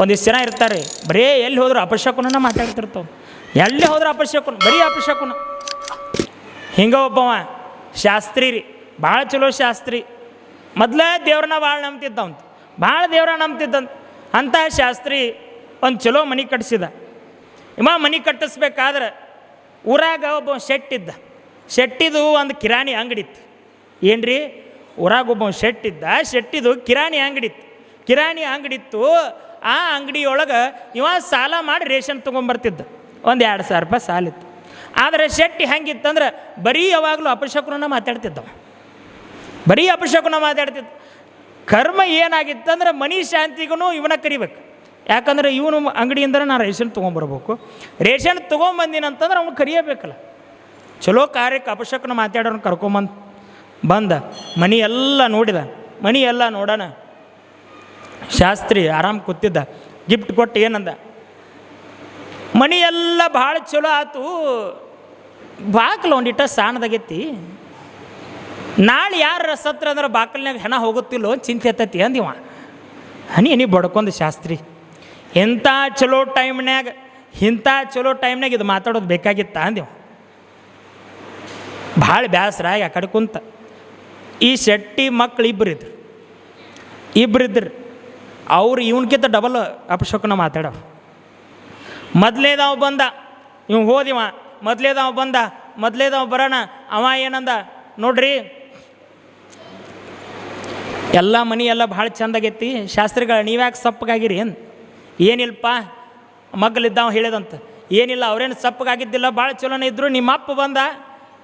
ಒಂದಿಷ್ಟು ಜನ ಇರ್ತಾರೆ, ಬರೀ ಎಲ್ಲಿ ಹೋದ್ರು ಅಪಶಕುನ ಮಾತಾಡ್ತಿರ್ತಾವೆ. ಎಲ್ಲಿ ಹೋದ್ರೆ ಅಪಶಕುನ, ಬರೀ ಅಪಶಕುನ. ಹಿಂಗೆ ಒಬ್ಬವ, ಶಾಸ್ತ್ರಿ ರೀ, ಭಾಳ ಚಲೋ ಶಾಸ್ತ್ರಿ. ಮೊದಲೇ ದೇವ್ರನ್ನ ಭಾಳ ನಂಬ್ತಿದ್ದವಂತ, ಭಾಳ ದೇವ್ರ ನಂಬ್ತಿದ್ದಂತ ಅಂತಹ ಶಾಸ್ತ್ರಿ ಒಂದು ಚಲೋ ಮನೆ ಕಟ್ಟಿಸಿದ ಇಮ್ಮ ಮನೆ ಕಟ್ಟಿಸ್ಬೇಕಾದ್ರೆ ಊರಾಗ ಒಬ್ಬ ಶೆಟ್ ಇದ್ದ ಶೆಟ್ಟಿದು ಒಂದು ಕಿರಾಣಿ ಅಂಗಡಿ ಇತ್ತು ಏನ್ರಿ? ಊರಾಗ ಒಬ್ಬ ಶೆಟ್ ಇದ್ದ ಶೆಟ್ಟಿದು ಕಿರಾಣಿ ಅಂಗಡಿ ಇತ್ತು ಕಿರಾಣಿ ಅಂಗಡಿ ಇತ್ತು ಆ ಅಂಗಡಿಯೊಳಗೆ ಇವ ಸಾಲ ಮಾಡಿ ರೇಷನ್ ತೊಗೊಂಬರ್ತಿದ್ದ. ಒಂದು ಎರಡು ಸಾವಿರ ರೂಪಾಯಿ ಸಾಲಿತ್ತು ಆದರೆ ಶೆಟ್ಟಿ ಹೆಂಗಿತ್ತಂದ್ರೆ ಬರೀ ಯಾವಾಗಲೂ ಅಪಶಕುನ ಮಾತಾಡ್ತಿದ್ದವ. ಬರೀ ಅಪಶಕುನ ಮಾತಾಡ್ತಿದ್ದ. ಕರ್ಮ ಏನಾಗಿತ್ತಂದ್ರೆ ಮನಿ ಶಾಂತಿಗೂ ಇವನ ಕರಿಬೇಕು. ಯಾಕಂದ್ರೆ ಇವನು ಅಂಗಡಿಯಿಂದ ನಾನು ರೇಷನ್ ತೊಗೊಂಬರ್ಬೇಕು. ರೇಷನ್ ತೊಗೊಂಬಂದಿನಂತಂದ್ರೆ ಅವ್ನು ಕರಿಯಬೇಕಲ್ಲ. ಚಲೋ ಕಾರ್ಯಕ್ಕೆ ಅಪಶಕನ ಮಾತಾಡೋನು ಕರ್ಕೊಂಬಂದು ಬಂದ. ಮನಿ ಎಲ್ಲ ನೋಡಿದ. ಮನಿ ಎಲ್ಲ ನೋಡೋಣ ಶಾಸ್ತ್ರಿ ಆರಾಮ್ ಕೂತಿದ್ದ. ಗಿಫ್ಟ್ ಕೊಟ್ಟು ಏನಂದ? ಮನಿ ಎಲ್ಲ ಭಾಳ ಚಲೋ ಆತು. ಬಾಕ್ಲು ಒಂದಿಟ್ಟ ಸಾಣದಾಗೈತಿ. ನಾಳೆ ಯಾರು ಸತ್ರ ಅಂದ್ರೆ ಬಾಕಲ್ನಾಗ ಹೆಣ ಹೋಗುತ್ತಿಲ್ಲೋ ಚಿಂತೆ ಎತ್ತೈತಿ ಅಂದಿವ ಹನಿ ಹನಿ ಬಡ್ಕೊಂದು ಶಾಸ್ತ್ರಿ. ಎಂಥ ಚಲೋ ಟೈಮ್ನ್ಯಾಗ ಇಂಥ ಚಲೋ ಟೈಮ್ನಾಗ ಇದು ಮಾತಾಡೋದು ಬೇಕಾಗಿತ್ತ ಅಂದಿವ ಭಾಳ ಬೇಸರಾಗಿ ಆ ಕಡೆ ಕುಂತ. ಈ ಶೆಟ್ಟಿ ಮಕ್ಳು ಇಬ್ಬರಿದ್ರು ಇಬ್ಬರಿದ್ರು ಅವ್ರು ಇವನ್ಕಿಂತ ಡಬಲ್ ಅಪಶಕನ ಮಾತಾಡವ ಮೊದ್ಲೇದವ ಬಂದ ಇವ್ ಹೋದಿವ ಮೊದ್ಲೇದವ ಬಂದ ಮೊದ್ಲೇದವ ಬರೋಣ, ಅವ ಏನಂದ, ನೋಡ್ರಿ, ಎಲ್ಲ ಮನಿ ಎಲ್ಲ ಭಾಳ ಚಂದಾಗೈತಿ ಶಾಸ್ತ್ರಿಗಳು ನೀವ್ಯಾಕೆ ಸಪ್ಪಗಾಗಿರಿ ಏನು? ಏನಿಲ್ಲಪ್ಪ ಮಗ್ಲಿದ್ದಾವ ಹೇಳಿದಂತ, ಏನಿಲ್ಲ, ಅವ್ರೇನು ಸಪ್ಪಗಾಗಿದ್ದಿಲ್ಲ, ಭಾಳ ಚಲೋನೇ ಇದ್ರು ನಿಮ್ಮ ಅಪ್ಪ ಬಂದ,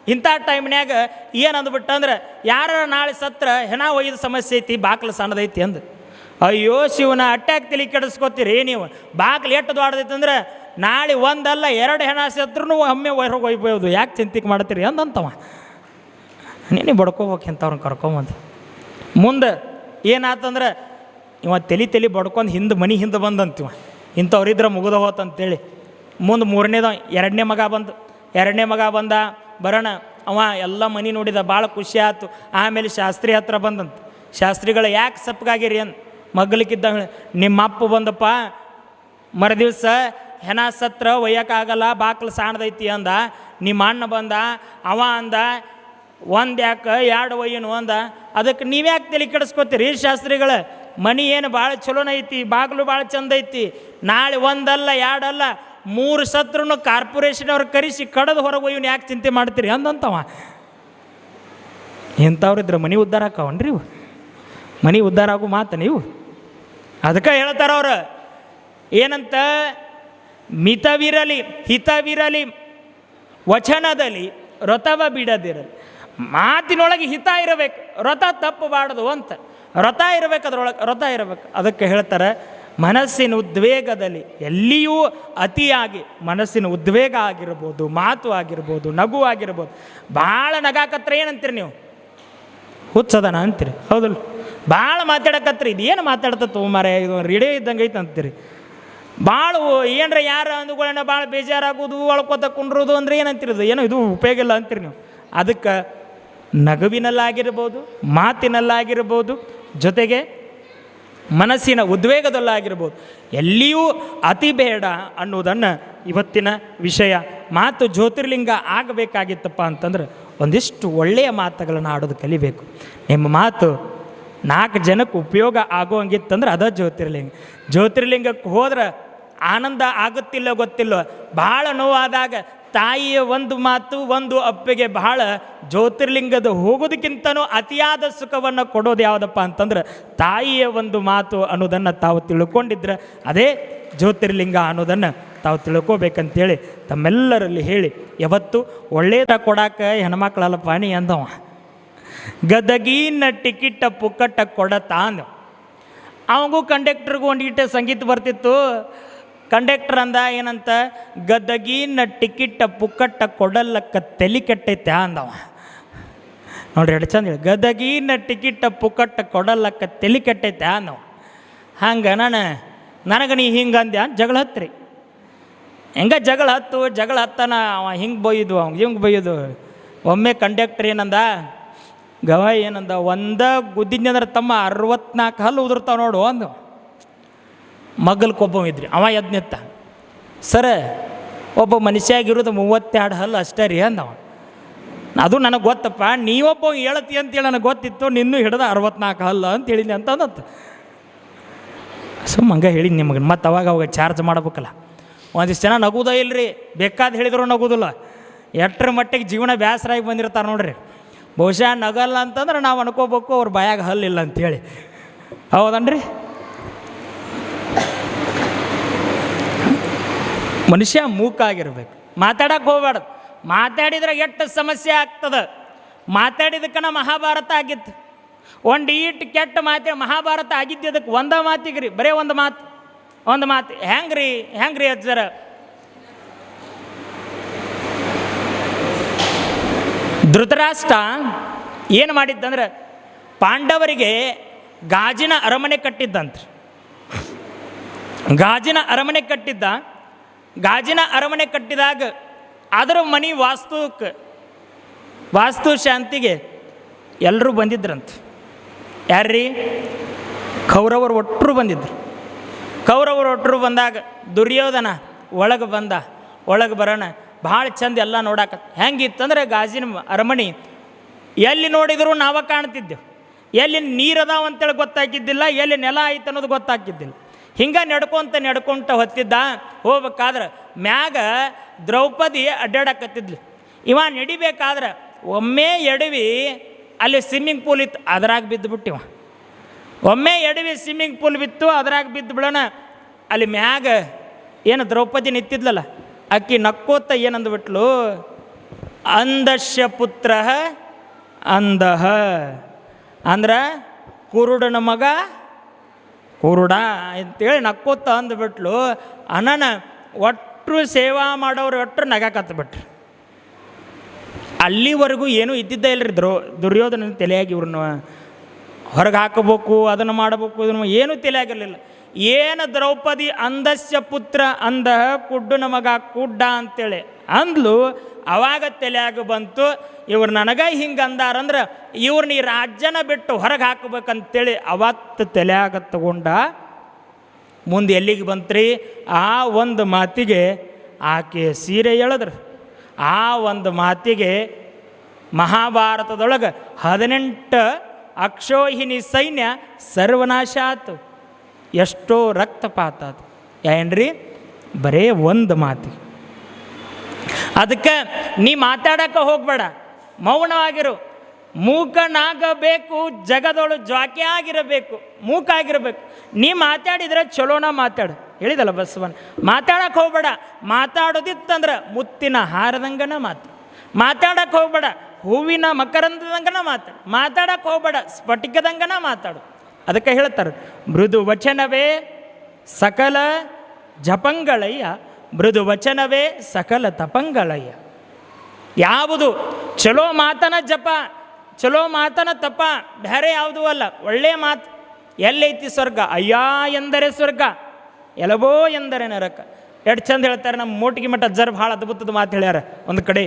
ಇಂಥ ಟೈಮ್ನ್ಯಾಗ ಏನು ಅಂದ್ಬಿಟ್ಟಂದ್ರೆ ಯಾರ ನಾಳೆ ಸತ್ರ ಹೆಣ ಒಯ್ದ ಸಮಸ್ಯೆ ಐತಿ, ಬಾಕ್ಲು ಸಣ್ಣದೈತಿ ಅಂದು. ಅಯ್ಯೋ ಶಿವನ ಅಟ್ಯಾಕ್ ತಲೆ ಕೆಡಿಸ್ಕೊತೀರಿ ನೀವು. ಬಾಕ್ಲು ಎಷ್ಟು ದೊಡ್ಡದೈತಿ ಅಂದ್ರೆ ನಾಳೆ ಒಂದಲ್ಲ ಎರಡು ಹೆಣ ಸತ್ರೂ ಒಮ್ಮೆ ಹೊರಗೆ ಒಯ್ಬೋದು ಯಾಕೆ ಚಿಂತಿಕೆ ಮಾಡ್ತೀರಿ ಅಂದಂತವ. ನೀನು ಬಡ್ಕೋಬೇಕು ಇಂಥವ್ರನ್ನ ಕರ್ಕೊಂಬಂದು. ಮುಂದೆ ಏನಾತಂದ್ರೆ ಇವ ತಲೆ ತಲೆ ಬಡ್ಕೊಂಡು ಹಿಂದೆ ಮನೆ ಹಿಂದೆ ಬಂದಂತಿವ. ಇಂಥವ್ರಿದ್ರೆ ಮುಗಿದ ಹೋತಂತೇಳಿ ಮುಂದೆ ಮೂರನೇದ ಎರಡನೇ ಮಗ ಬಂದು, ಎರಡನೇ ಮಗ ಬಂದ. ಬರೋಣ, ಅವ ಎಲ್ಲ ಮನೆ ನೋಡಿದ ಭಾಳ ಖುಷಿ ಆಯ್ತು ಆಮೇಲೆ ಶಾಸ್ತ್ರಿ ಹತ್ರ ಬಂದಂತ. ಶಾಸ್ತ್ರಿಗಳು ಯಾಕೆ ಸಪ್ಪಗಾಗಿರಿ ಅಂತ ಮಗ್ಲಿಕ್ಕಿದ್ದ ನಿಮ್ಮ ಅಪ್ಪ ಬಂದಪ್ಪ ಮರುದಿವ್ಸ ಹೆನ ಸತ್ರ ಒಯ್ಯಕ್ಕಾಗಲ್ಲ, ಬಾಕ್ಲು ಸಾಣದೈತಿ ಅಂದ. ನಿಮ್ಮ ಅಣ್ಣ ಬಂದ, ಅವ ಅಂದ, ಒಂದು ಯಾಕೆ ಎರಡು ಒಯ್ಯನು ಅಂದ. ಅದಕ್ಕೆ ನೀವ್ಯಾಕೆ ತಲೆ ಕೆಡಿಸ್ಕೊತೀರಿ? ಶಾಸ್ತ್ರಿಗಳ, ಮನಿ ಏನು ಭಾಳ ಚಲೋನ ಐತಿ, ಬಾಗಿಲು ಭಾಳ ಚಂದ ಐತಿ. ನಾಳೆ ಒಂದಲ್ಲ, ಎರಡಲ್ಲ, ಮೂರು ಸತ್ರನು ಕಾರ್ಪೊರೇಷನ್ ಅವ್ರು ಕರೆಸಿ ಕಡದು ಹೊರಗೆ ಒಯ್ಯನು ಯಾಕೆ ಚಿಂತೆ ಮಾಡ್ತೀರಿ ಅಂದಂತವ. ಇಂಥವ್ರಿದ್ರೆ ಮನೆ ಉದ್ಧಾರ ಹಾಕವನ್ರಿ ಇವು. ಮನೆ ಉದ್ಧಾರ ಆಗು ಮಾತ ನೀವು ಅದಕ್ಕೆ ಹೇಳ್ತಾರ ಅವರು, ಏನಂತ? ಮಿತವಿರಲಿ, ಹಿತವಿರಲಿ, ವಚನದಲ್ಲಿ ರಥವ ಬಿಡದಿರಲಿ. ಮಾತಿನೊಳಗೆ ಹಿತ ಇರಬೇಕು, ರಥ ತಪ್ಪಬಾರ್ದು ಅಂತ. ರಥ ಇರಬೇಕು, ಅದರೊಳಗೆ ರಥ ಇರಬೇಕು. ಅದಕ್ಕೆ ಹೇಳ್ತಾರೆ, ಮನಸ್ಸಿನ ಉದ್ವೇಗದಲ್ಲಿ ಎಲ್ಲಿಯೂ ಅತಿಯಾಗಿ ಮನಸ್ಸಿನ ಉದ್ವೇಗ ಆಗಿರ್ಬೋದು, ಮಾತು ಆಗಿರ್ಬೋದು, ನಗು ಆಗಿರ್ಬೋದು. ಭಾಳ ನಗಾಕತ್ರ ಏನಂತೀರಿ ನೀವು? ಹುಚ್ಚದನ ಅಂತೀರಿ, ಹೌದಲ್ಲ? ಭಾಳ ಮಾತಾಡಕತ್ರಿ, ಇದು ಏನು ಮಾತಾಡ್ತತ್ತು ಮಾರೇ ಇದು ರೇಡಿಯೋ ಇದ್ದಂಗೆ ಐತೆ ಅಂತೀರಿ. ಭಾಳ ಏನರ ಯಾರ ಅಂದುಗಳನ್ನ ಭಾಳ ಬೇಜಾರಾಗೋದು ಒಳ್ಕೊತ ಕುಂಡ್ರೋದು ಅಂದ್ರೆ ಏನಂತಿರೋದು ಏನೋ ಇದು ಉಪಯೋಗ ಇಲ್ಲ ಅಂತೀರಿ ನೀವು. ಅದಕ್ಕೆ ನಗುವಿನಲ್ಲಾಗಿರ್ಬೋದು, ಮಾತಿನಲ್ಲಾಗಿರ್ಬೋದು, ಜೊತೆಗೆ ಮನಸ್ಸಿನ ಉದ್ವೇಗದಲ್ಲಾಗಿರ್ಬೋದು, ಎಲ್ಲಿಯೂ ಅತಿ ಬೇಡ ಅನ್ನೋದನ್ನು ಇವತ್ತಿನ ವಿಷಯ. ಮಾತು ಜ್ಯೋತಿರ್ಲಿಂಗ ಆಗಬೇಕಾಗಿತ್ತಪ್ಪ ಅಂತಂದ್ರೆ ಒಂದಿಷ್ಟು ಒಳ್ಳೆಯ ಮಾತುಗಳನ್ನು ಆಡೋದು ಕಲಿಬೇಕು. ನಿಮ್ಮ ಮಾತು ನಾಲ್ಕು ಜನಕ್ಕೆ ಉಪಯೋಗ ಆಗೋ ಹಂಗಿತ್ತಂದ್ರೆ ಅದ ಜ್ಯೋತಿರ್ಲಿಂಗ. ಜ್ಯೋತಿರ್ಲಿಂಗಕ್ಕೆ ಹೋದ್ರೆ ಆನಂದ ಆಗುತ್ತಿಲ್ಲ ಗೊತ್ತಿಲ್ಲ, ಭಾಳ ನೋವಾದಾಗ ತಾಯಿಯ ಒಂದು ಮಾತು, ಒಂದು ಅಪ್ಪಿಗೆ ಬಹಳ ಜ್ಯೋತಿರ್ಲಿಂಗದ ಹೋಗೋದಕ್ಕಿಂತನೂ ಅತಿಯಾದ ಸುಖವನ್ನು ಕೊಡೋದು ಯಾವುದಪ್ಪ ಅಂತಂದ್ರೆ ತಾಯಿಯ ಒಂದು ಮಾತು ಅನ್ನೋದನ್ನು ತಾವು ತಿಳ್ಕೊಂಡಿದ್ರೆ ಅದೇ ಜ್ಯೋತಿರ್ಲಿಂಗ ಅನ್ನೋದನ್ನು ತಾವು ತಿಳ್ಕೊಬೇಕಂತೇಳಿ ತಮ್ಮೆಲ್ಲರಲ್ಲಿ ಹೇಳಿ, ಯಾವತ್ತು ಒಳ್ಳೆಯದ ಕೊಡಾಕ ಹೆಣ್ಮಕ್ಳಲ್ಲ ಪಾಣಿ ಅಂದವ. ಗದಗಿನ ಟಿಕಿಟ ಪುಕ್ಕಟ್ಟ ಅಂದ ಅವಗೂ ಅವಂಗೂ ಕಂಡಕ್ಟರ್ಗೂ ಒಂದಿಟ್ಟು ಸಂಗೀತ ಬರ್ತಿತ್ತು. ಕಂಡಕ್ಟರ್ ಅಂದ, ಏನಂತ? ಗದಗಿನ ಟಿಕಿಟ ಪುಕ್ಕಟ್ಟ ಕೊಡಲಕ್ಕ ತಲೆ ಕೆಟ್ಟೈತೆ ಅಂದವ. ನೋಡ್ರಿ ಎರಡು ಚಂದ ಹೇಳಿ. ಗದಗಿನ ಟಿಕಿಟ ಪುಕ್ಕಟ್ಟ ಕೊಡಲಕ್ಕ ತಲೆ ಕೆಟ್ಟೈತೆ ಅಂದವ. ಹಂಗೆ ನಾನು, ನನಗೆ ನೀ ಹಿಂಗೆ ಅಂದ್ಯ ಜಗಳ ಹತ್ತಿರಿ ಹೆಂಗ ಜಗಳ ಹತ್ತು? ಜಗಳ ಹತ್ತನ ಅವ ಹಿಂಗೆ ಬೈಯ್ದು ಅವ ಹಿಂಗೆ ಬೈಯ್ದು. ಒಮ್ಮೆ ಕಂಡಕ್ಟರ್ ಏನಂದ? ಗವ ಏನಂದ, ಒಂದ ಗುದ್ದಿದ್ನಂದ್ರೆ ತಮ್ಮ ಅರವತ್ನಾಲ್ಕು ಹಲ್ಲು ಉದುರ್ತಾವ ನೋಡು ಅಂದು. ಮಗಲ್ಕೊಬ್ಬ ಇದ್ರಿ, ಅವ ಎದ್ದು ನಿತ್ತ ಸರ, ಒಬ್ಬ ಮನುಷ್ಯಾಗಿರೋದು ಮೂವತ್ತೆರಡು ಹಲ್ಲು ಅಷ್ಟೇ ರೀ ಅಂದವ. ಅದು ನನಗೆ ಗೊತ್ತಪ್ಪ, ನೀವೊಬ್ಬ ಹೇಳತಿ ಅಂತೇಳಿ ನನಗೆ ಗೊತ್ತಿತ್ತು, ನಿನ್ನೂ ಹಿಡಿದ ಅರವತ್ನಾಲ್ಕು ಹಲ್ಲು ಅಂತ ಹೇಳಿದ್ನಿ ಅಂತ ಅಂದತ್ತು. ಸುಮ್ಮ ಹಂಗೆ ಹೇಳಿದ್ ನಿಮಗೆ ಮತ್ತೆ ಅವಾಗ ಅವಾಗ ಚಾರ್ಜ್ ಮಾಡ್ಬೇಕಲ್ಲ. ಒಂದಿಷ್ಟು ಜನ ನಗುದ ಇಲ್ರಿ, ಬೇಕಾದ ಹೇಳಿದ್ರು ನಗುದಿಲ್ಲ. ಎಟ್ರ ಮಟ್ಟಿಗೆ ಜೀವನ ಬೇಸರಾಗಿ ಬಂದಿರ್ತಾರೆ ನೋಡ್ರಿ. ಬಹುಶಃ ನಗಲ್ಲ ಅಂತಂದ್ರೆ ನಾವು ಅನ್ಕೋಬೇಕು ಅವ್ರ ಬಾಯಾಗ ಹಲ್ಲಿಲ್ಲ ಅಂತೇಳಿ. ಹೌದನ್ರಿ? ಮನುಷ್ಯ ಮೂಕಾಗಿರ್ಬೇಕು. ಮಾತಾಡಕ್ಕೆ ಹೋಗ್ಬಾರ್ದು. ಮಾತಾಡಿದ್ರೆ ಎಷ್ಟು ಸಮಸ್ಯೆ ಆಗ್ತದೆ? ಮಾತಾಡಿದಕ್ಕನ ಮಹಾಭಾರತ ಆಗಿತ್ತು. ಒಂದು ಈಟ್ ಕೆಟ್ಟ ಮಾತಿ ಮಹಾಭಾರತ ಆಗಿದ್ದು ಅದಕ್ಕೆ ಒಂದ ಮಾತಿಗೆ ರೀ ಬರೇ ಒಂದು ಮಾತು ಒಂದು ಮಾತು. ಹೆಂಗ್ರಿ ಹೆಂಗ್ರಿ ಅಜ್ಜರ? ಧೃತರಾಷ್ಟ್ರ ಏನು ಮಾಡಿದ್ದಂದ್ರೆ ಪಾಂಡವರಿಗೆ ಗಾಜಿನ ಅರಮನೆ ಕಟ್ಟಿದ್ದಂತ. ಗಾಜಿನ ಅರಮನೆ ಕಟ್ಟಿದ್ದ. ಗಾಜಿನ ಅರಮನೆ ಕಟ್ಟಿದಾಗ ಅದರ ಮನೆ ವಾಸ್ತುಕ್ಕೆ ವಾಸ್ತು ಶಾಂತಿಗೆ ಎಲ್ಲರೂ ಬಂದಿದ್ರಂತ. ಯಾರ್ರೀ? ಕೌರವರು ಒಟ್ಟರು ಬಂದಿದ್ರು. ಕೌರವರು ಒಟ್ಟರು ಬಂದಾಗ ದುರ್ಯೋಧನ ಒಳಗೆ ಬಂದ, ಒಳಗೆ ಬರೋಣ ಭಾಳ ಚಂದ ಎಲ್ಲ ನೋಡಾಕ. ಹೆಂಗಿತ್ತಂದ್ರೆ ಗಾಜಿನ ಅರಮನೆ, ಎಲ್ಲಿ ನೋಡಿದರೂ ನಾವ ಕಾಣ್ತಿದ್ದೆವು. ಎಲ್ಲಿ ನೀರದಾವ ಅಂತೇಳಿ ಗೊತ್ತಾಗಿದ್ದಿಲ್ಲ ಎಲ್ಲಿ ನೆಲ ಐತೆ ಅನ್ನೋದು ಗೊತ್ತಾಗಿದ್ದಿಲ್ಲ ಹಿಂಗೆ ನಡ್ಕೊಂತ ನಡ್ಕೊಂತ ಹೊತ್ತಿದ್ದ, ಹೋಗ್ಬೇಕಾದ್ರೆ ಮ್ಯಾಗ ದ್ರೌಪದಿ ಅಡ್ಡಾಡಕತ್ತಿದ್ಲು. ಇವ ನಡಿಬೇಕಾದ್ರೆ ಒಮ್ಮೆ ಎಡವಿ ಅಲ್ಲಿ ಸ್ವಿಮ್ಮಿಂಗ್ ಪೂಲ್ ಇತ್ತು, ಅದ್ರಾಗ ಬಿದ್ದು ಬಿಟ್ಟಿವ ಒಮ್ಮೆ ಎಡವಿ ಸ್ವಿಮ್ಮಿಂಗ್ ಪೂಲ್ ಬಿತ್ತು, ಅದ್ರಾಗ ಬಿದ್ದು ಬಿಡೋಣ. ಅಲ್ಲಿ ಮ್ಯಾಗ ಏನು ದ್ರೌಪದಿ ನಿಂತಿದ್ಲಲ್ಲ ಅಕ್ಕಿ ನಕ್ಕೋತ ಏನಂದ್ಬಿಟ್ಲು? ಅಂಧಶ್ಯ ಪುತ್ರ ಅಂದಹ ಅಂದ್ರೆ ಕುರುಡನ ಮಗ ಕುರುಡ ಅಂತೇಳಿ ನಕ್ಕೋತ ಅಂದ್ಬಿಟ್ಲು. ಅನನ ಒಟ್ಟು ಸೇವಾ ಮಾಡೋರು ಒಟ್ಟರು ನಗಾಕತ್ಬಿಟ್ರು ಅಲ್ಲಿವರೆಗೂ ಏನೂ ಇದ್ದಿದ್ದೇ ಇಲ್ಲರಿ ದ್ರೋ ದುರ್ಯೋಧನ ತಲೆಯಾಗಿ ಇವ್ರನ್ನ ಹೊರಗೆ ಹಾಕಬೇಕು, ಅದನ್ನು ಮಾಡಬೇಕು, ಇದನ್ನು ಏನೂ ತಲೆಯಾಗಿರಲಿಲ್ಲ. ಏನು ದ್ರೌಪದಿ ಅಂದಸ್ಯ ಪುತ್ರ ಅಂದ, ಕುಡ್ಡು ನಮಗ ಕುಡ್ಡ ಅಂತೇಳಿ ಅಂದ್ಲು, ಅವಾಗ ತಲೆಯಾಗ ಬಂತು, ಇವ್ರು ನನಗೆ ಹಿಂಗೆ ಅಂದಾರಂದ್ರೆ ಇವ್ರನ್ನ ಈ ರಾಜ್ಯನ ಬಿಟ್ಟು ಹೊರಗೆ ಹಾಕ್ಬೇಕಂತೇಳಿ ಅವತ್ತು ತಲೆಯಾಗ ತಗೊಂಡ, ಮುಂದೆ ಎಲ್ಲಿಗೆ ಬಂತ್ರಿ? ಆ ಒಂದು ಮಾತಿಗೆ ಆಕೆ ಸೀರೆ ಹೇಳಿದ್ರು ಆ ಒಂದು ಮಾತಿಗೆ ಮಹಾಭಾರತದೊಳಗೆ ಹದಿನೆಂಟು ಅಕ್ಷೋಹಿಣಿ ಸೈನ್ಯ ಸರ್ವನಾಶ ಆತು. ಎಷ್ಟೋ ರಕ್ತಪಾತ ಅದು. ಏನ್ರಿ? ಬರೇ ಒಂದು ಮಾತು. ಅದಕ್ಕೆ ನೀ ಮಾತಾಡಕ್ಕೆ ಹೋಗಬೇಡ. ಮೌನವಾಗಿರು. ಮೂಕನಾಗಬೇಕು ಜಗದೊಳು ಜ್ವಾಕೆ ಆಗಿರಬೇಕು ಮೂಕಾಗಿರಬೇಕು ನೀ ಮಾತಾಡಿದ್ರೆ ಚಲೋನ ಮಾತಾಡು. ಹೇಳಿದಲ್ಲ ಬಸವನ್ ಮಾತಾಡಕ್ಕೆ ಹೋಗ್ಬೇಡ. ಮಾತಾಡೋದಿತ್ತಂದ್ರೆ ಮುತ್ತಿನ ಹಾರದಂಗನ ಮಾತು. ಮಾತಾಡಕ್ಕೆ ಹೋಗ್ಬೇಡ. ಹೂವಿನ ಮಕರಂದದಂಗನ ಮಾತಾಡು ಮಾತಾಡಕ್ಕೆ ಹೋಗ್ಬೇಡ. ಸ್ಫಟಿಕದಂಗನ ಮಾತಾಡು. ಅದಕ್ಕೆ ಹೇಳ್ತಾರೆ ಮೃದು ವಚನವೇ ಸಕಲ ಜಪಂಗಳಯ್ಯ ಮೃದು ವಚನವೇ ಸಕಲ ತಪಂಗಳಯ್ಯ. ಯಾವುದು? ಚಲೋ ಮಾತನ ಜಪ, ಚಲೋ ಮಾತನ ತಪ, ಬೇರೆ ಯಾವುದೂ ಅಲ್ಲ. ಒಳ್ಳೆಯ ಮಾತು, ಎಲ್ಲೈತಿ ಸ್ವರ್ಗ? ಅಯ್ಯ ಎಂದರೆ ಸ್ವರ್ಗ, ಎಲಬೋ ಎಂದರೆ ನರಕ. ಎಷ್ಟು ಚಂದ ಹೇಳ್ತಾರೆ, ನಮ್ಮ ಮೋಟಿಗೆ ಮಠ ಅಜ್ಜರ್ ಭಾಳ ಅದ್ಭುತದ ಮಾತು ಹೇಳ್ಯಾರ. ಒಂದು ಕಡೆ,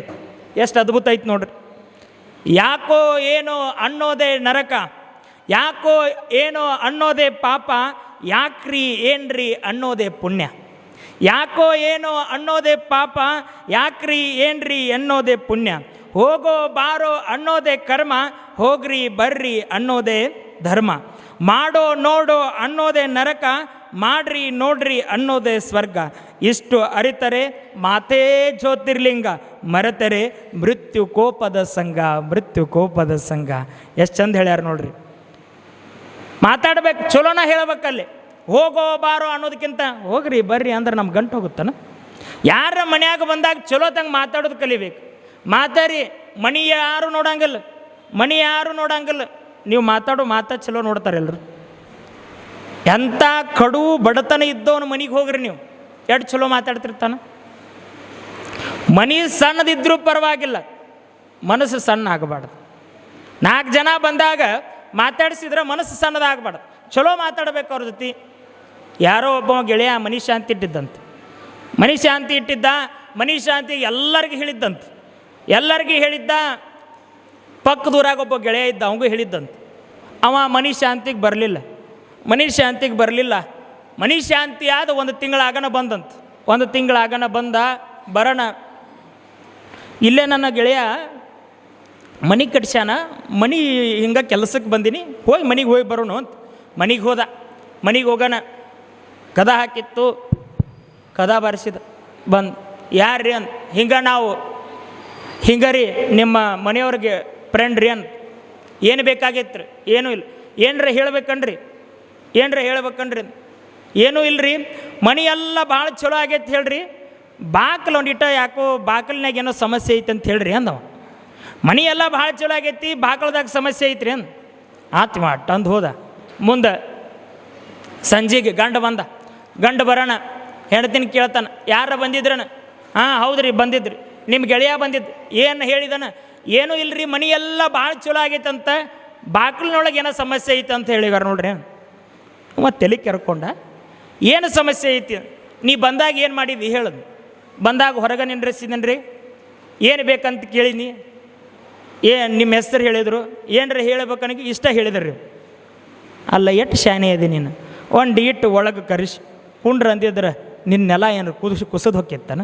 ಎಷ್ಟು ಅದ್ಭುತ ಐತೆ ನೋಡ್ರಿ. ಯಾಕೋ ಏನೋ ಅನ್ನೋದೇ ನರಕ ಯಾಕೋ ಏನೋ ಅನ್ನೋದೇ ಪಾಪ, ಯಾಕ್ರಿ ಏನ್ರಿ ಅನ್ನೋದೇ ಪುಣ್ಯ? ಯಾಕೋ ಏನೋ ಅನ್ನೋದೇ ಪಾಪ, ಯಾಕ್ರಿ ಏನ್ರಿ ಅನ್ನೋದೇ ಪುಣ್ಯ? ಹೋಗೋ ಬಾರೋ ಅನ್ನೋದೇ ಕರ್ಮ, ಹೋಗ್ರಿ ಬರ್ರಿ ಅನ್ನೋದೇ ಧರ್ಮ. ಮಾಡೋ ನೋಡೋ ಅನ್ನೋದೇ ನರಕ, ಮಾಡ್ರಿ ನೋಡ್ರಿ ಅನ್ನೋದೇ ಸ್ವರ್ಗ. ಇಷ್ಟು ಅರಿತರೆ ಮಾತೇ ಜ್ಯೋತಿರ್ಲಿಂಗ, ಮರೆತರೆ ಮೃತ್ಯು ಕೋಪದ ಸಂಘ, ಮೃತ್ಯು ಕೋಪದ ಸಂಘ. ಎಷ್ಟು ಚಂದ ಹೇಳ್ಯಾರ ನೋಡ್ರಿ. ಮಾತಾಡ್ಬೇಕು, ಚಲೋನ ಹೇಳ್ಬೇಕಲ್ಲಿ. ಹೋಗೋ ಬಾರೋ ಅನ್ನೋದಕ್ಕಿಂತ ಹೋಗ್ರಿ, ಬರ್ರಿ ಅಂದ್ರೆ ನಮ್ಮ ಗಂಟು ಹೋಗುತ್ತಾನ. ಯಾರ ಮನ್ಯಾಗ ಬಂದಾಗ ಚಲೋ ತಂಗೆ ಮಾತಾಡೋದು ಕಲಿಬೇಕು. ಮಾತಾಡಿ, ಮನಿ ಯಾರು ನೋಡಂಗಿಲ್ಲ, ಮನಿ ಯಾರು ನೋಡಂಗಿಲ್ಲ. ನೀವು ಮಾತಾಡೋ ಮಾತಾ ಚಲೋ ನೋಡ್ತಾರೆ ಎಲ್ಲರು ಎಂಥ ಕಡು ಬಡತನ ಇದ್ದವನು ಮನೆಗೆ ಹೋಗ್ರಿ ನೀವು. ಎಷ್ಟು ಚಲೋ ಮಾತಾಡ್ತಿರ್ತಾನ. ಮನಿ ಸಣ್ಣದಿದ್ರೂ ಪರವಾಗಿಲ್ಲ, ಮನಸ್ಸು ಸಣ್ಣ ಆಗಬಾರ್ದು. ನಾಲ್ಕು ಜನ ಬಂದಾಗ ಮಾತಾಡಿಸಿದ್ರೆ ಮನಸ್ಸು ಸಣ್ಣದಾಗಬಾರ್ದು. ಚಲೋ ಮಾತಾಡಬೇಕು ಅವ್ರ ಜೊತೆ. ಯಾರೋ ಒಬ್ಬ ಗೆಳೆಯ ಮನಿ ಶಾಂತಿ ಇಟ್ಟಿದ್ದಂತೆ. ಮನಿ ಶಾಂತಿ ಇಟ್ಟಿದ್ದ ಮನಿ ಶಾಂತಿ ಎಲ್ಲರಿಗೂ ಹೇಳಿದ್ದಂತೆ. ಎಲ್ಲರಿಗೂ ಹೇಳಿದ್ದ, ಪಕ್ಕದೂರಾಗ ಒಬ್ಬ ಗೆಳೆಯ ಇದ್ದ, ಅವಂಗೂ ಹೇಳಿದ್ದಂತೆ. ಅವ ಮನಿ ಶಾಂತಿಗೆ ಬರಲಿಲ್ಲ. ಮನಿ ಶಾಂತಿಗೆ ಬರಲಿಲ್ಲ. ಮನಿ ಶಾಂತಿ ಆದ ಒಂದು ತಿಂಗಳಾಗನ ಬಂದಂತೆ. ಒಂದು ತಿಂಗಳಾಗನ ಬಂದ ಬರೋಣ. ಇಲ್ಲೇ ನನ್ನ ಗೆಳೆಯ ಮನೆ ಕಟ್ಸ್ಯಾನ, ಮನೆ ಹಿಂಗೆ ಕೆಲಸಕ್ಕೆ ಬಂದೀನಿ ಹೋಗಿ ಮನೆಗೆ ಹೋಗಿ ಬರೋಣ ಅಂತ. ಮನೆಗೆ ಹೋದ, ಮನೆಗೆ ಹೋಗೋಣ. ಕದ ಹಾಕಿತ್ತು, ಕದ ಬಾರಿಸಿದ. ಬಂದು, ಯಾರ್ರಿ ಅಂತ ಹಿಂಗೆ ನಾವು, ಹಿಂಗೆ ರೀ, ನಿಮ್ಮ ಮನೆಯವ್ರಿಗೆ ಫ್ರೆಂಡ್ ರೀ ಅಂತ ಏನು ಬೇಕಾಗಿತ್ತು ರೀ ಏನೂ ಇಲ್ಲ. ಏನರ ಹೇಳ್ಬೇಕನ್ರಿ? ಏನರ ಹೇಳ್ಬೇಕನ್ರಿ. ಏನೂ ಇಲ್ರಿ? ಮನೆಯೆಲ್ಲ ಭಾಳ ಚಲೋ ಆಗೈತೆ ಹೇಳ್ರಿ. ಬಾಕಲ್ ಒಂದಿಟ್ಟ ಯಾಕೋ ಬಾಕಲ್ನಾಗ ಏನೋ ಸಮಸ್ಯೆ ಐತೆ ಅಂತ ಹೇಳ್ರಿ ಅಂದವ. ಮನೆ ಎಲ್ಲ ಭಾಳ ಚಲೋ ಆಗೈತಿ, ಬಾಕಳದಾಗ ಸಮಸ್ಯೆ ಐತ್ರಿ ಅಂದ. ಆತ್ ಅಂದು ಹೋದ. ಮುಂದೆ ಸಂಜೆಗೆ ಗಂಡ ಬಂದ. ಗಂಡ ಬರೋಣ ಹೆಣ್ತಿನ ಕೇಳ್ತಾನೆ, ಯಾರ ಬಂದಿದ್ರನ? ಹಾಂ, ಹೌದ್ರಿ, ಬಂದಿದ್ರಿ. ನಿಮ್ಮ ಗೆಳೆಯ ಬಂದಿದ್ದು ಏನು ಹೇಳಿದನ? ಏನೂ ಇಲ್ರಿ ಮನೆ ಎಲ್ಲ ಭಾಳ ಚಲೋ ಆಗೈತಂತ, ಬಾಕಲಿನೊಳಗೆ ಏನೋ ಸಮಸ್ಯೆ ಐತೆ ಅಂತ ಹೇಳಿದಾರ ನೋಡ್ರಿ ಮತ್ತೆ ತಲೆ ಕೆರ್ಕೊಂಡ, ಏನು ಸಮಸ್ಯೆ ಐತಿ? ನೀ ಬಂದಾಗ ಏನು ಮಾಡಿದ್ವಿ ಹೇಳದು. ಬಂದಾಗ ಹೊರಗೆ ನಿಂದ್ರಿಸಿದನ್ರಿ. ಏನು ಬೇಕಂತ ಕೇಳಿನಿ? ಏ ನಿಮ್ಮ ಹೆಸರು ಹೇಳಿದರು? ಏನರ ಹೇಳಬೇಕನಿಗೆ ಇಷ್ಟ ಹೇಳಿದ್ರಿ. ಅಲ್ಲ, ಎಷ್ಟು ಶಾನೆ ಇದೆ ನೀನು? ಒಂದು ಇಟ್ಟು ಒಳಗೆ ಕರೆಸಿ. ಕುಂಡ್ರ ಅಂದಿದ್ರೆ ನಿನ್ನೆಲ್ಲ ನೆಲ ಏನು ಕುದಿಸಿ ಕುಸದ್ ಹೊಕ್ಕಿತ್ತಾನ?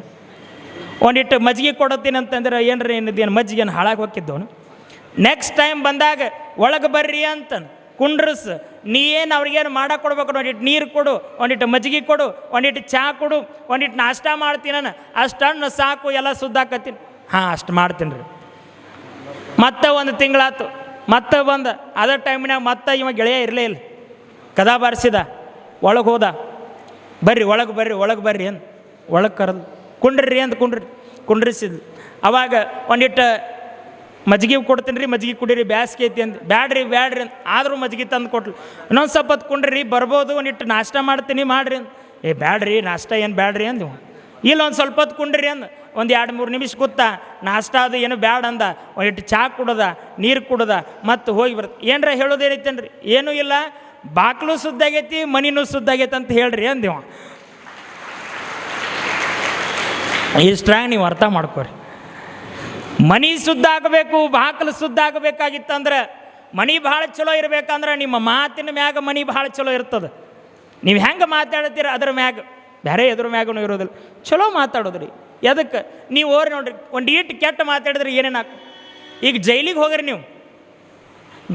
ಒಂದಿಟ್ಟು ಮಜ್ಜಿಗೆ ಕೊಡತ್ತೀನಿ ಅಂತಂದ್ರೆ ಏನರ ಏನಿದೇನು ಮಜ್ಜಿಗೆ ಏನು ಹಾಳಾಗಿ ಹೋಗಿದ್ದವನು ನೆಕ್ಸ್ಟ್ ಟೈಮ್ ಬಂದಾಗ ಒಳಗೆ ಬರ್ರಿ ಅಂತ ಕುಂಡ್ರಸ್, ನೀ ಏನು ಅವ್ರಿಗೇನು ಮಾಡಕ್ಕೆ ಕೊಡ್ಬೇಕು? ಒಂದಿಟ್ಟು ನೀರು ಕೊಡು ಒಂದಿಟ್ಟು ಮಜ್ಜಿಗೆ ಕೊಡು ಒಂದಿಟ್ಟು ಚಹಾ ಕೊಡು ಒಂದಿಟ್ಟು ನಾಷ್ಟ ಮಾಡ್ತೀನಿ ನಾನು. ಅಷ್ಟನ್ನು ಸಾಕು, ಎಲ್ಲ ಸುದ್ದಾಕತ್ತೀನಿ. ಹಾಂ, ಅಷ್ಟು ಮಾಡ್ತೀನಿ ರೀ. ಮತ್ತೆ ಒಂದು ತಿಂಗಳಾತು ಮತ್ತೆ ಬಂದ, ಅದೇ ಟೈಮಿನಾಗ ಮತ್ತೆ ಇವ ಗೆಳೆಯ ಇರಲೇ ಇಲ್ಲ. ಕದಾ ಬಾರಿಸಿದ, ಒಳಗೆ ಹೋದ. ಬರ್ರಿ, ಒಳಗೆ ಬರ್ರಿ ಒಳಗೆ ಬರ್ರಿ ಅಂತ ಒಳಗೆ ಕರೆದು, ಕುಂಡ್ರಿ ಅಂತ ಕುಂಡ್ರಿ? ಕುಂಡ್ರಿಸಿದ್ಲು ಅವಾಗ ಒಂದಿಟ್ಟು ಮಜ್ಜಿಗೆ ಕೊಡ್ತೀನಿ ರೀ ಮಜ್ಜಿಗೆ ಕುಡೀರಿ, ಬ್ಯಾಸ್ಗೆ ಐತಿ ಅಂತ ಬ್ಯಾಡ್ರಿ ಬ್ಯಾಡ್ರಿ ಅಂತ ಆದರೂ ಮಜ್ಜಿಗೆ ತಂದು ಕೊಟ್ಲು. ಇನ್ನೊಂದು ಸ್ವಲ್ಪ ಕುಂಡ್ರಿ, ಬರ್ಬೋದು, ಒಂದಿಟ್ಟು ನಾಷ್ಟ ಮಾಡ್ತೀನಿ, ಮಾಡ್ರಿ ಅಂತ ಏ, ಬ್ಯಾಡ್ರಿ, ನಾಷ್ಟ ಏನು ಬ್ಯಾಡ್ರಿ ಅಂದು ಇಲ್ಲ ಒಂದು ಸ್ವಲ್ಪ ಹೊತ್ತು ಕುಂಡ್ರಿ ಅಂದ. ಒಂದು ಎರಡು ಮೂರು ನಿಮಿಷ ಕೂತ ನಾಷ್ಟ ಅದು ಏನು ಬ್ಯಾಡ ಅಂದ. ಇಟ್ಟು ಚಹಾ ಕುಡದ, ನೀರು ಕುಡದ, ಮತ್ತು ಹೋಗಿ ಬರ್ತದೆ ಏನರ ಹೇಳೋದೇನೈತೇನ್ರಿ ಏನೂ ಇಲ್ಲ. ಬಾಕ್ಲು ಸುದ್ದಾಗೈತಿ ಮನಿನೂ ಸುದ್ದಾಗೈತೆ ಅಂತ ಹೇಳ್ರಿ ಅಂದಿವ ಇಷ್ಟ್ರಾಗ ನೀವು ಅರ್ಥ ಮಾಡ್ಕೊರಿ. ಮನಿ ಶುದ್ಧ ಆಗಬೇಕು, ಬಾಕಲು ಶುದ್ಧ ಆಗಬೇಕಾಗಿತ್ತಂದ್ರೆ ಮನಿ ಭಾಳ ಚಲೋ ಇರಬೇಕಂದ್ರೆ ನಿಮ್ಮ ಮಾತಿನ ಮ್ಯಾಗ ಮನಿ ಭಾಳ ಚಲೋ ಇರ್ತದೆ. ನೀವು ಹೆಂಗೆ ಮಾತಾಡ್ತೀರ ಅದ್ರ ಮ್ಯಾಗ? ಬೇರೆ ಎದುರು ಮ್ಯಾಗೂ ಇರೋದಿಲ್ಲ. ಚಲೋ ಮಾತಾಡೋದ್ರಿ. ಎದಕ್ಕೆ ನೀವು ಓರಿ ನೋಡ್ರಿ. ಒಂದು ಈಟ್ ಕೆಟ್ಟ ಮಾತಾಡಿದ್ರೆ ಏನೇನು ಈಗ ಜೈಲಿಗೆ ಹೋಗ್ರಿ ನೀವು.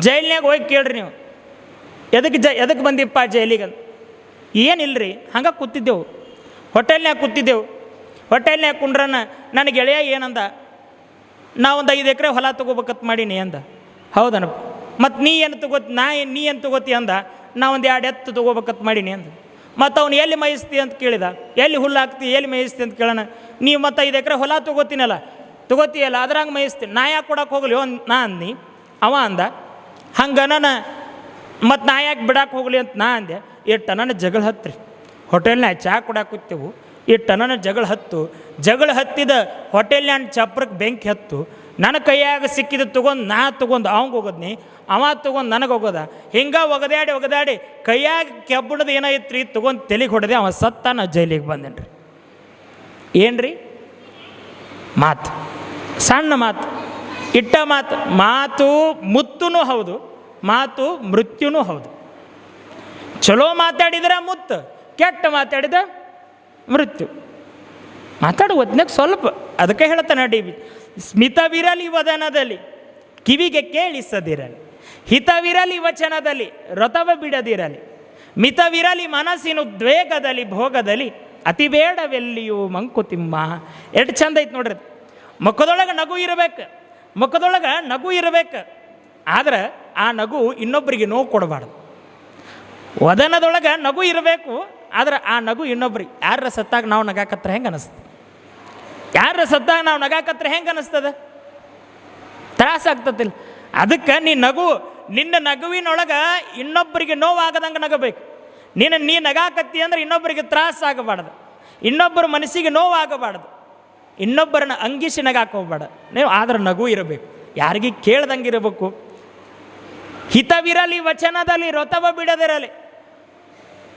ಜೈಲಿನಾಗ ಹೋಗಿ ಕೇಳ್ರಿ ನೀವು. ಎದಕ್ಕೆ ಜ ಎದಕ್ಕೆ ಬಂದಿಪ್ಪ ಜೈಲಿಗೆ ಅಂತ. ರೀ ಹಂಗೆ ಕೂತಿದ್ದೆವು. ಹೋಟೆಲ್ನಾಗ ಕೂತಿದ್ದೆವು. ಹೋಟೆಲ್ನಾಗ ಕುಂಡ್ರನ ನನ್ನ ಗೆಳೆಯ ಏನಂದ? ನಾ ಒಂದು ಐದು ಎಕರೆ ಹೊಲ ತೊಗೋಬೇಕತ್ ಮಾಡೀನಿ ಅಂದ. ಹೌದನಪ್ಪ. ಮತ್ತು ನೀ ಏನು ತಗೋತಿ ನಾ ನೀ ಏನು ತಗೋತಿ ಅಂದ? ನಾ ಒಂದು ಎರಡು ಎತ್ತು ತೊಗೋಬೇಕಂತ ಮಾಡೀನಿ ಅಂದ. ಮತ್ತು ಅವನು ಎಲ್ಲಿ ಮೇಯಿಸ್ತಿ ಅಂತ ಕೇಳಿದ? ಎಲ್ಲಿ ಹುಲ್ಲು ಹಾಕ್ತಿ, ಎಲ್ಲಿ ಮೇಯಿಸ್ತಿ ಅಂತ ಕೇಳೋಣ. ನೀವು ಮತ್ತು ಐದು ಎಕರೆ ಹೊಲ ತೊಗೋತೀನಲ್ಲ, ತೊಗೋತೀಯಲ್ಲ, ಅದ್ರಂಗೆ ಮೇಯಿಸ್ತೀನಿ. ನಾ ಯಾಕೆ ಕೊಡೋಕೆ ಹೋಗಲಿ? ಒಂದು ನಾ ಅಂದಿ ಅವ ಅಂದ, ಹಂಗೆ ನಾನು ಮತ್ತು ನಾ ಯಾಕೆ ಬಿಡಕ್ಕೆ ಹೋಗಲಿ ಅಂತ ನಾ ಅಂದೆ, ಇಟ್ಟ ನನ್ನ ಜಗಳ ಹತ್ತಿರಿ ಹೋಟೆಲ್ನಾಗ ಚಾ ಕೊಡಕ್ಕೆ ಕೂತೆವು ಇಟ್ಟು ನನ್ನ ಜಗಳ ಹತ್ತು. ಜಗಳ ಹತ್ತಿದ ಹೋಟೆಲ್ನ ಚಪ್ರಕ್ಕೆ ಬೆಂಕಿ ಹತ್ತು. ನನ್ನ ಕೈಯಾಗ ಸಿಕ್ಕಿದ ತೊಗೊಂಡು, ನಾ ತೊಗೊಂಡು, ಅವಂಗೆ ಹೋಗೋದ್ನಿ, ಅವ ತೊಗೊಂಡು ನನಗೆ ಹೋಗೋದ. ಹಿಂಗೆ ಒಗದಾಡಿ ಒಗದಾಡಿ ಕೈಯಾಗ ಕೆಬ್ಬಣದ ಏನಾಯ್ತು ರೀ ತೊಗೊಂಡು ತಲೆಗೆ ಹೊಡೆದೆ, ಅವ ಸತ್ತ ನಾ ಜೈಲಿಗೆ ಬಂದೇನ್ರಿ. ಏನ್ರಿ? ಮಾತು. ಸಣ್ಣ ಮಾತು. ಇಟ್ಟ ಮಾತು. ಮಾತು ಮುತ್ತುನೂ ಹೌದು, ಮಾತು ಮೃತ್ಯುನೂ ಹೌದು. ಚಲೋ ಮಾತಾಡಿದ್ರೆ ಮುತ್ತು, ಕೆಟ್ಟ ಮಾತಾಡಿದ ಮೃತ್ಯು. ಮಾತಾಡೋ ಹೊತ್ನಾಗ ಸ್ವಲ್ಪ, ಅದಕ್ಕೆ ಹೇಳ್ತಾನೆ ಡಿ ಬಿ ಸ್ಮಿತವಿರಲಿ ವದನದಲ್ಲಿ, ಕಿವಿಗೆ ಕೇಳಿಸದಿರಲಿ. ಹಿತವಿರಲಿ ವಚನದಲ್ಲಿ, ರಥವ ಬಿಡದಿರಲಿ. ಮಿತವಿರಲಿ ಮನಸ್ಸಿನ ಉದ್ವೇಗದಲ್ಲಿ ಭೋಗದಲ್ಲಿ, ಅತಿ ಬೇಡವೆಲ್ಲಿಯೂ ಮಂಕುತಿಮ್ಮ. ಎಷ್ಟು ಚಂದ ಐತೆ ನೋಡ್ರಿ. ಮುಖದೊಳಗೆ ನಗು ಇರಬೇಕು, ಮುಖದೊಳಗೆ ನಗು ಇರಬೇಕು. ಆದ್ರೆ ಆ ನಗು ಇನ್ನೊಬ್ಬರಿಗೆ ನೋವು ಕೊಡಬಾರ್ದು. ವದನದೊಳಗೆ ನಗು ಇರಬೇಕು, ಆದ್ರೆ ಆ ನಗು ಇನ್ನೊಬ್ರಿಗೆ. ಯಾರ ಸತ್ತಾಗ ನಾವು ನಗಾಕತ್ರ ಹೆಂಗೆ ಅನಿಸ್ತದೆ? ಯಾರ ಸತ್ತಾಗ ನಾವು ನಗಾಕತ್ರ ಹೆಂಗೆ ಅನಿಸ್ತದ? ತ್ರಾಸ ಆಗ್ತತಿಲ್ಲ ಅದಕ್ಕೆ ನೀ ನಗು, ನಿನ್ನ ನಗುವಿನೊಳಗೆ ಇನ್ನೊಬ್ಬರಿಗೆ ನೋವಾಗದಂಗೆ ನಗಬೇಕು. ನಿನ್ನ ನೀ ನಗಾಕತ್ತಿ ಅಂದ್ರೆ ಇನ್ನೊಬ್ಬರಿಗೆ ತ್ರಾಸ ಆಗಬಾರ್ದು. ಇನ್ನೊಬ್ಬರ ಮನಸ್ಸಿಗೆ ನೋವಾಗಬಾರ್ದು. ಇನ್ನೊಬ್ಬರನ್ನ ಅಂಗಿಸಿ ನಗಾಕ ಹೋಗ್ಬೇಡ. ನೀವು ಆದ್ರೆ ನಗು ಇರಬೇಕು. ಯಾರಿಗೆ ಕೇಳ್ದಂಗೆ ಇರಬೇಕು ಹಿತವಿರಲಿ, ವಚನದಲ್ಲಿ, ರೊತವ ಬಿಡದಿರಲಿ.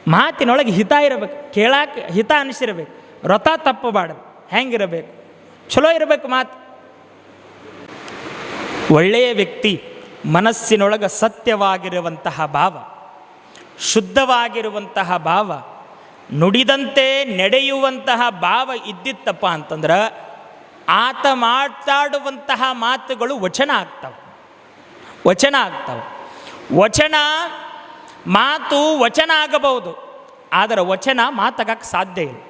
ಮಾತಿನೊಳಗೆ ಹಿತ ಇರಬೇಕು. ಕೇಳಾಕ, ಹಿತ ಅನಿಸಿರಬೇಕು. ರಥ ತಪ್ಪಬಾರ್ದು. ಹೆಂಗಿರಬೇಕು? ಚಲೋ ಇರಬೇಕು ಮಾತು. ಒಳ್ಳೆಯ ವ್ಯಕ್ತಿ ಮನಸ್ಸಿನೊಳಗೆ ಸತ್ಯವಾಗಿರುವಂತಹ ಭಾವ, ಶುದ್ಧವಾಗಿರುವಂತಹ ಭಾವ, ನುಡಿದಂತೆ ನಡೆಯುವಂತಹ ಭಾವ ಇದ್ದಿತ್ತಪ್ಪ ಅಂತಂದ್ರೆ ಆತ ಮಾತಾಡುವಂತಹ ಮಾತುಗಳು ವಚನ ಆಗ್ತವೆ. ವಚನ ಆಗ್ತವೆ. ವಚನ, ಮಾತು ವಚನ ಆಗಬಹುದು, ಆದರೆ ವಚನ ಮಾತಾಗಕ್ಕೆ ಸಾಧ್ಯ ಇಲ್ಲ.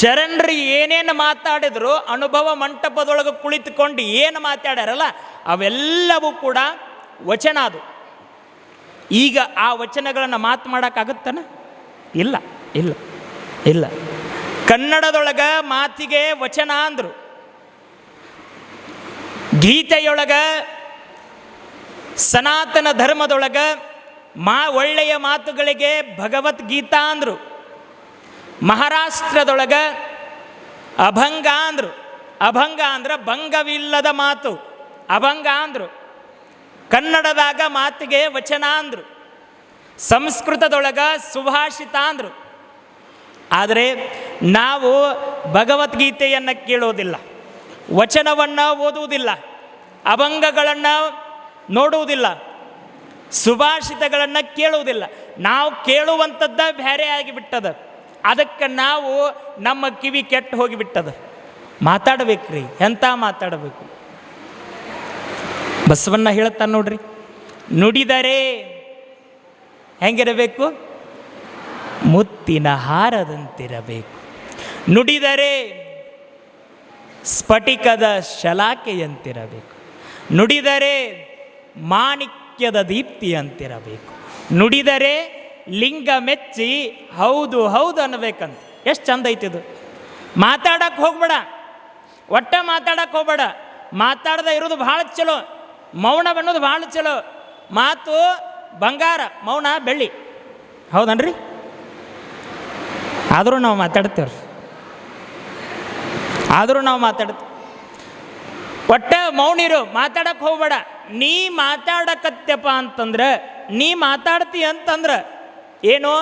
ಶರಣರು ಏನೇನು ಮಾತಾಡಿದ್ರು, ಅನುಭವ ಮಂಟಪದೊಳಗೆ ಕುಳಿತುಕೊಂಡು ಏನು ಮಾತಾಡ್ಯಾರಲ್ಲ, ಅವೆಲ್ಲವೂ ಕೂಡ ವಚನ ಅದು. ಈಗ ಆ ವಚನಗಳನ್ನು ಮಾತು ಮಾಡೋಕ್ಕಾಗುತ್ತಾನ ಇಲ್ಲ ಇಲ್ಲ ಇಲ್ಲ. ಕನ್ನಡದೊಳಗೆ ಮಾತಿಗೆ ವಚನ ಅಂದರು. ಗೀತೆಯೊಳಗ, ಸನಾತನ ಧರ್ಮದೊಳಗ ಮಾ ಒಳ್ಳೆಯ ಮಾತುಗಳಿಗೆ ಭಗವದ್ಗೀತಾ ಅಂದರು. ಮಹಾರಾಷ್ಟ್ರದೊಳಗ ಅಭಂಗ ಅಂದರು. ಅಭಂಗ ಅಂದ್ರೆ ಭಂಗವಿಲ್ಲದ ಮಾತು. ಅಭಂಗ ಅಂದರು. ಕನ್ನಡದಾಗ ಮಾತಿಗೆ ವಚನ ಅಂದರು. ಸಂಸ್ಕೃತದೊಳಗೆ ಸುಭಾಷಿತ ಅಂದರು. ಆದರೆ ನಾವು ಭಗವದ್ಗೀತೆಯನ್ನು ಕೇಳೋದಿಲ್ಲ. ವಚನವನ್ನು ಓದುವುದಿಲ್ಲ. ಅಭಂಗಗಳನ್ನು ನೋಡುವುದಿಲ್ಲ. ಸುಭಾಷಿತಗಳನ್ನು ಕೇಳುವುದಿಲ್ಲ. ನಾವು ಕೇಳುವಂಥದ್ದ ಬೇರೆ ಆಗಿಬಿಟ್ಟದ. ಅದಕ್ಕೆ ನಾವು ನಮ್ಮ ಕಿವಿ ಕೆಟ್ಟು ಹೋಗಿಬಿಟ್ಟದ. ಮಾತಾಡ್ಬೇಕ್ರಿ ಎಂಥ ಮಾತಾಡಬೇಕು? ಬಸವಣ್ಣ ಹೇಳ್ತಾನೆ ನೋಡ್ರಿ, ನುಡಿದರೆ ಹೆಂಗಿರಬೇಕು? ಮುತ್ತಿನ ಹಾರದಂತಿರಬೇಕು. ನುಡಿದರೆ ಸ್ಫಟಿಕದ ಶಲಾಕೆಯಂತಿರಬೇಕು. ನುಡಿದರೆ ಮಾಣಿಕ್ಯದ ದೀಪ್ತಿಯಂತಿರಬೇಕು. ನುಡಿದರೆ ಲಿಂಗ ಮೆಚ್ಚಿ, ಹೌದು ಹೌದು ಅನ್ನಬೇಕಂತ. ಎಷ್ಟು ಚಂದ ಐತಿದು ಮಾತಾಡಕ್ಕೆ ಹೋಗ್ಬೇಡ. ಒಟ್ಟ ಮಾತಾಡಕ್ಕೆ ಹೋಗ್ಬೇಡ. ಮಾತಾಡದೆ ಇರೋದು ಭಾಳ ಚಲೋ. ಮೌನ ಅನ್ನೋದು ಭಾಳ ಚಲೋ. ಮಾತು ಬಂಗಾರ, ಮೌನ, ಬೆಳ್ಳಿ. ಹೌದನ್ರಿ? ಆದರೂ ನಾವು ಮಾತಾಡ್ತೇವ್ರಿ. ಆದರೂ ನಾವು ಮಾತಾಡ್ತೇವೆ. ಒಟ್ಟ ಮೌನಿರು ಮಾತಾಡಕ್ಕೆ ಹೋಗ್ಬೇಡ. ನೀ ಮಾತಾಡಕತ್ಯಪ್ಪ ಅಂತಂದ್ರೆ, ನೀ ಮಾತಾಡ್ತಿ ಅಂತಂದ್ರೆ ಏನು?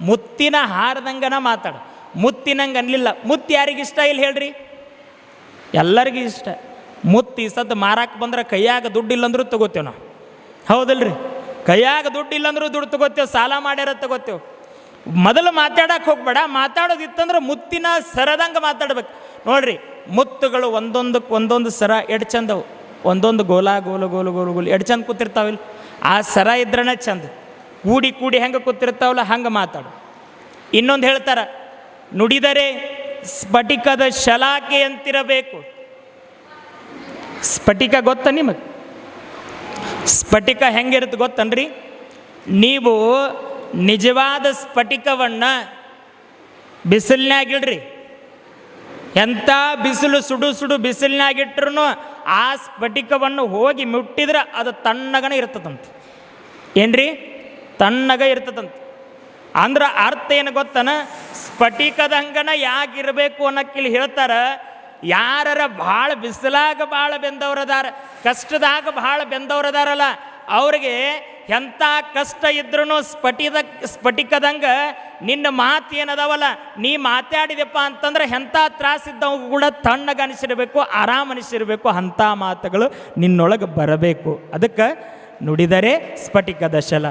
ಮುತ್ತಿನ ಹಾರದಂಗನ ಮಾತಾಡ. ಮುತ್ತಿನಂಗೆ ಅನ್ಲಿಲ್ಲ. ಮುತ್ತು ಯಾರಿಗಿಷ್ಟ ಇಲ್ಲ ಹೇಳ್ರಿ? ಎಲ್ಲರಿಗೂ ಇಷ್ಟ. ಮುತ್ತು ಸದ್ದು ಮಾರಕ್ಕೆ ಬಂದ್ರೆ ಕೈಯಾಗ ದುಡ್ಡು ಇಲ್ಲಂದ್ರೂ ತಗೋತೇವೆ ನಾವು. ಹೌದಲ್ರಿ? ಕೈಯಾಗ ದುಡ್ಡು ಇಲ್ಲಂದ್ರೂ ದುಡ್ಡು ತಗೋತೇವೆ, ಸಾಲ ಮಾಡ್ಯಾರ ತಗೋತೇವೆ. ಮೊದಲು ಮಾತಾಡಕ್ಕೆ ಹೋಗ್ಬೇಡ. ಮಾತಾಡೋದಿತ್ತಂದ್ರೆ ಮುತ್ತಿನ ಸರದಂಗೆ ಮಾತಾಡ್ಬೇಕು. ನೋಡ್ರಿ, ಮುತ್ತುಗಳು ಒಂದೊಂದಕ್ಕೆ ಒಂದೊಂದು ಸರ ಎಡ್ ಚಂದವು ಒಂದೊಂದು ಗೋಲ ಗೋಲು ಗೋಲು ಗೋಲು ಗೋಲು ಎಡ್ ಚಂದ ಕೂತಿರ್ತಾವಿಲ್ಲ ಆ ಸರ ಇದ್ರೇ ಚಂದ. ಕೂಡಿ ಕೂಡಿ ಹೆಂಗೆ ಕೂತಿರ್ತಾವಲ್ಲ, ಹಂಗೆ ಮಾತಾಡು. ಇನ್ನೊಂದು ಹೇಳ್ತಾರ, ನುಡಿದರೆ ಸ್ಫಟಿಕದ ಶಲಾಕೆ ಅಂತಿರಬೇಕು. ಸ್ಫಟಿಕ ಗೊತ್ತ ನಿಮಗೆ? ಸ್ಫಟಿಕ ಹೆಂಗಿರುತ್ತೆ ಗೊತ್ತನ್ರಿ? ನೀವು ನಿಜವಾದ ಸ್ಫಟಿಕವನ್ನು ಬಿಸಿಲಿನಾಗಿಡ್ರಿ ಎಂಥ ಬಿಸಿಲು ಸುಡು ಸುಡು ಬಿಸಿಲಿನಾಗಿಟ್ರು ಆ ಸ್ಫಟಿಕವನ್ನು ಹೋಗಿ ಮುಟ್ಟಿದ್ರೆ ಅದು ತಣ್ಣಗನೇ ಇರ್ತದಂತೆ. ಏನ್ರಿ? ತಣ್ಣಗ ಇರ್ತದಂತ. ಅಂದ್ರೆ ಅರ್ಥ ಏನು ಗೊತ್ತನ? ಸ್ಫಟಿಕದಂಗನ ಯಾಕಿರಬೇಕು ಅನ್ನಕ್ಕಿಲ್ಲಿ ಹೇಳ್ತಾರೆ, ಯಾರರ ಭಾಳ ಬಿಸಿಲಾಗ ಭಾಳ ಬೆಂದವ್ರದಾರ, ಕಷ್ಟದಾಗ ಭಾಳ ಬೆಂದವ್ರದಾರಲ್ಲ, ಅವ್ರಿಗೆ ಎಂಥ ಕಷ್ಟ ಇದ್ರೂ ಸ್ಫಟಿದ, ಸ್ಫಟಿಕದಂಗೆ ನಿನ್ನ ಮಾತು ಏನದಾವಲ್ಲ, ನೀ ಮಾತಾಡಿದೆಪ್ಪ ಅಂತಂದ್ರೆ ಎಂಥ ತ್ರಾಸಿದ್ದವ್ ಕೂಡ ತಣ್ಣಗೆ ಅನಿಸಿರಬೇಕು, ಆರಾಮ್ ಅನಿಸಿರಬೇಕು, ಅಂಥ ಮಾತುಗಳು ನಿನ್ನೊಳಗೆ ಬರಬೇಕು. ಅದಕ್ಕೆ ನುಡಿದರೆ ಸ್ಫಟಿಕದ ಶಲ